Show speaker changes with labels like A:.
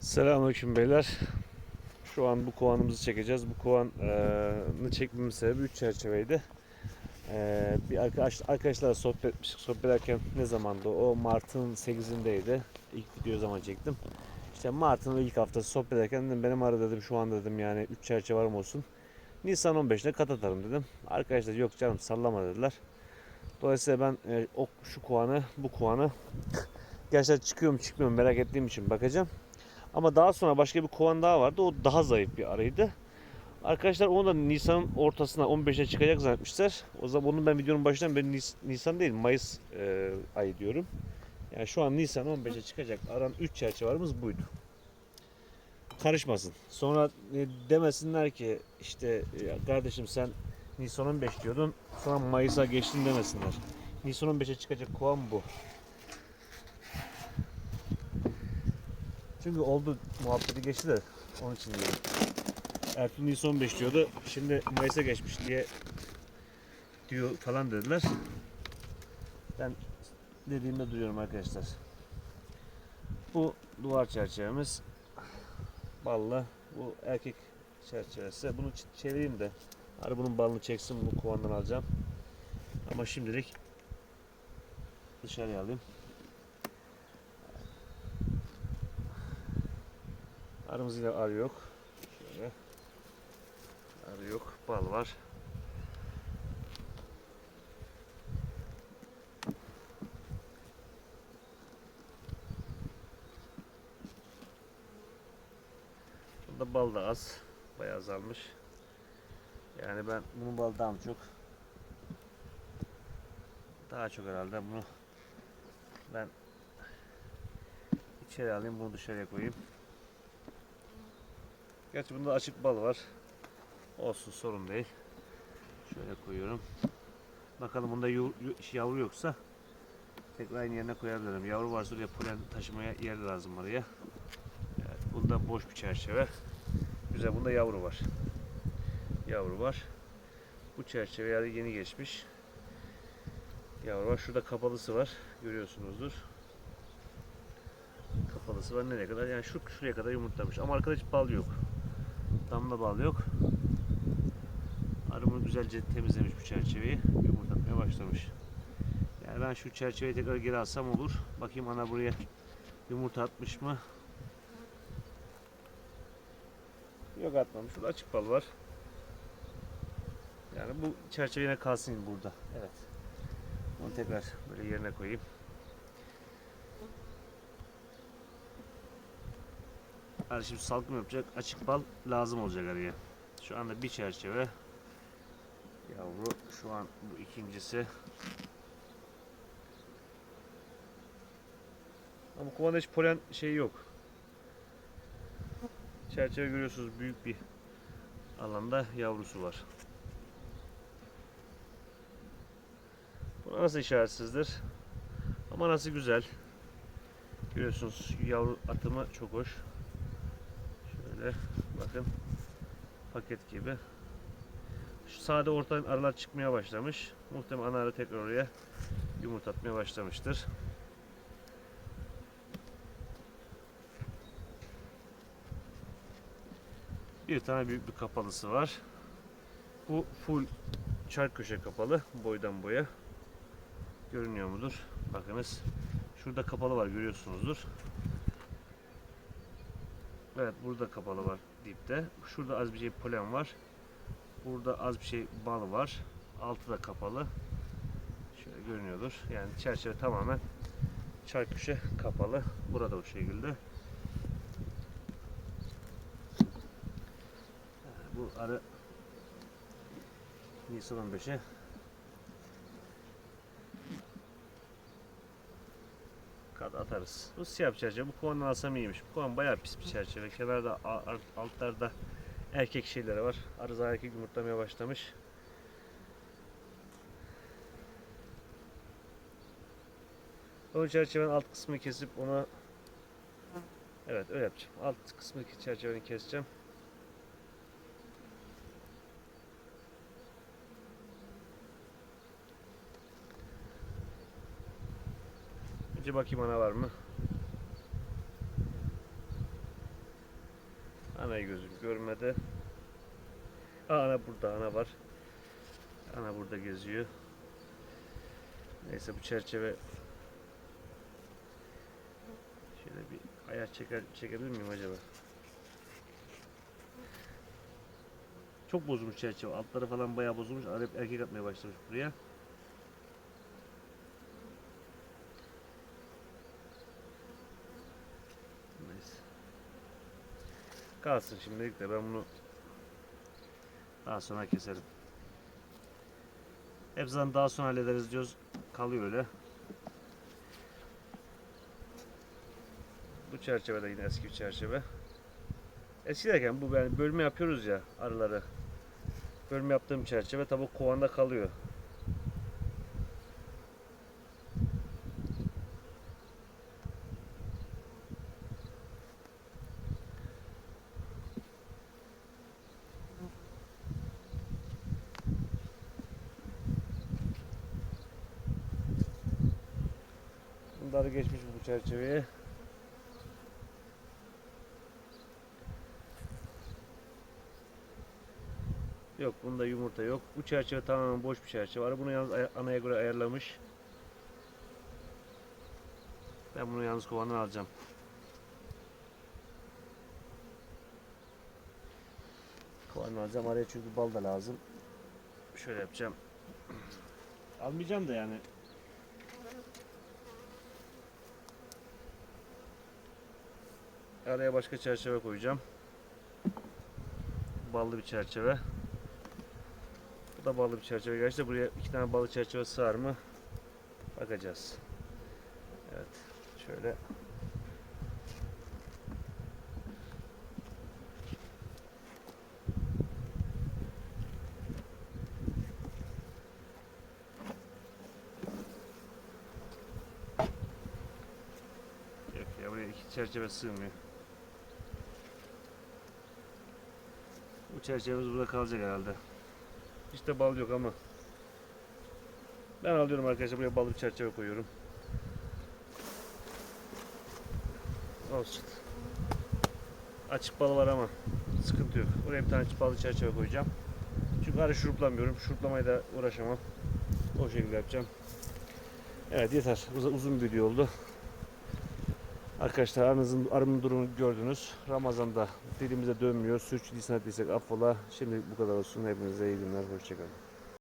A: Selamünaleyküm beyler. Şu an bu kovanımızı çekeceğiz. Bu kovanı çekmemin sebebi 3 çerçeveydi. Ee, bir arkadaş, arkadaşlarla sohbet etmiştik. Sohbet ederken ne zamandı? O Mart'ın 8'indeydi. İlk video zaman çektim. İşte Mart'ın ilk haftası sohbet ederken dedim benim ara dedim şu an dedim yani 3 çerçevem olsun. Nisan 15'ine kat atarım dedim. Arkadaşlar yok canım sallama dediler. Dolayısıyla ben e, o şu kovanı bu kovanı gerçekten çıkıyor mu çıkmıyor mu merak ettiğim için bakacağım. Ama daha sonra başka bir kovan daha vardı. O daha zayıf bir arıydı. Arkadaşlar onu da Nisan'ın ortasına 15'e çıkacak zannetmişler. O zaman onun ben videonun başından beri Nis- Nisan değil Mayıs e, ayı diyorum. Yani şu an Nisan 15'e çıkacak aran 3 çerçevemiz buydu. Karışmasın. Sonra e, demesinler ki işte e, kardeşim sen Nisan 15 diyordun sonra Mayıs'a geçtin demesinler. Nisan 15'e çıkacak kovan bu. Çünkü oldu muhabbeti geçti de onun için diyorum. Ertuğrul Nisan 15 diyordu. Şimdi Mayıs'a geçmiş diye diyor falan dediler. Ben dediğimde duyuyorum arkadaşlar. Bu duvar çerçevemiz ballı. Bu erkek çerçevesi. Bunu çevireyim de Hani bunun balını çeksin bu kovandan alacağım. Ama şimdilik dışarıya alayım. Aramız yine arı yok. Şöyle. Arı yok. Bal var. Burada bal da az. Bayağı azalmış. Yani ben bunun balı daha mı çok? Daha çok herhalde bunu ben içeri alayım bunu dışarıya koyayım. Gerçi bunda açık bal var. Olsun sorun değil. Şöyle koyuyorum. Bakalım bunda yavru yoksa tekrar aynı yerine koyabilirim. Yavru varsa oraya polen taşımaya yer lazım oraya. Evet, bunda boş bir çerçeve. Güzel bunda yavru var. Yavru var. Bu çerçeve yani yeni geçmiş. Yavru var. Şurada kapalısı var. Görüyorsunuzdur. Kapalısı var. Nereye kadar? Yani şu şuraya kadar yumurtlamış. Ama arkada hiç bal yok. Damla bal yok. Arı bunu güzelce temizlemiş bu çerçeveyi. Yumurtlatmaya başlamış. Yani ben şu çerçeveyi tekrar geri alsam olur. Bakayım ana buraya yumurta atmış mı? Yok atmamış. Burada açık bal var. Yani bu çerçeve yine kalsın burada. Evet. Onu tekrar böyle yerine koyayım. Arı şimdi salkım yapacak. Açık bal lazım olacak araya. Şu anda bir çerçeve. Yavru şu an bu ikincisi. Ama kovanda hiç polen şey yok. Çerçeve görüyorsunuz büyük bir alanda yavrusu var. Bu nasıl işaretsizdir? Ama nasıl güzel. Görüyorsunuz yavru atımı çok hoş. Şöyle bakın paket gibi. Şu sade ortadan arılar çıkmaya başlamış. Muhtemelen arı tekrar oraya yumurta atmaya başlamıştır. Bir tane büyük bir kapalısı var. Bu full çark köşe kapalı boydan boya. Görünüyor mudur? Bakınız. Şurada kapalı var görüyorsunuzdur. Evet burada kapalı var dipte. Şurada az bir şey polen var. Burada az bir şey bal var. Altı da kapalı. Şöyle görünüyordur. Yani çerçeve tamamen çark köşe kapalı. Burada o şekilde. Bu arı Nisan 15'e kat atarız. Bu siyah bir çerçeve. Bu kovandan alsam iyiymiş. Bu kovan bayağı pis bir çerçeve. Kenarda altlarda erkek şeyleri var. Arıza erkek yumurtlamaya başlamış. O çerçevenin alt kısmını kesip ona Evet öyle yapacağım. Alt kısmı çerçeveni keseceğim. Önce bakayım ana var mı? Anayı gözüm görmedi. Ana burada, ana var. Ana burada geziyor. Neyse bu çerçeve şöyle bir ayar çeker, çekebilir miyim acaba? Çok bozulmuş çerçeve. Altları falan bayağı bozulmuş. Arap erkek atmaya başlamış buraya. Neyse. Kalsın şimdilik de ben bunu daha sonra keserim. Hepsinden daha sonra hallederiz diyoruz. Kalıyor öyle. Bu çerçeve de yine eski bir çerçeve. Eski derken bu yani bölme yapıyoruz ya arıları. Bölme yaptığım çerçeve tabi kovanda kalıyor. Bunları geçmiş bu çerçeveye. Yok bunda yumurta yok. Bu çerçeve tamamen boş bir çerçeve var. Bunu yalnız aya- anaya göre ayarlamış. Ben bunu yalnız kovandan alacağım. Kovandan alacağım. Araya çünkü bal da lazım. Şöyle yapacağım. Almayacağım da yani. Araya başka çerçeve koyacağım. Ballı bir çerçeve. Bu da ballı bir çerçeve. Gerçi buraya iki tane ballı çerçeve sığar mı? Bakacağız. Evet. Şöyle. Yok ya buraya iki çerçeve sığmıyor. Çerçevemiz burada kalacak herhalde. Hiç de bal yok ama. Ben alıyorum arkadaşlar buraya ballı bir çerçeve koyuyorum. Olsun. Açık bal var ama sıkıntı yok. Oraya bir tane açık ballı çerçeve koyacağım. Çünkü arı şuruplamıyorum. Şuruplamaya da uğraşamam. O şekilde yapacağım. Evet yeter. Uz- Uzun bir video oldu. Arkadaşlar aranızın arımın durumunu gördünüz. Ramazan'da dilimize dönmüyor. Sürçülisan ettiysek affola. Şimdi bu kadar olsun. Hepinize iyi günler. Hoşçakalın.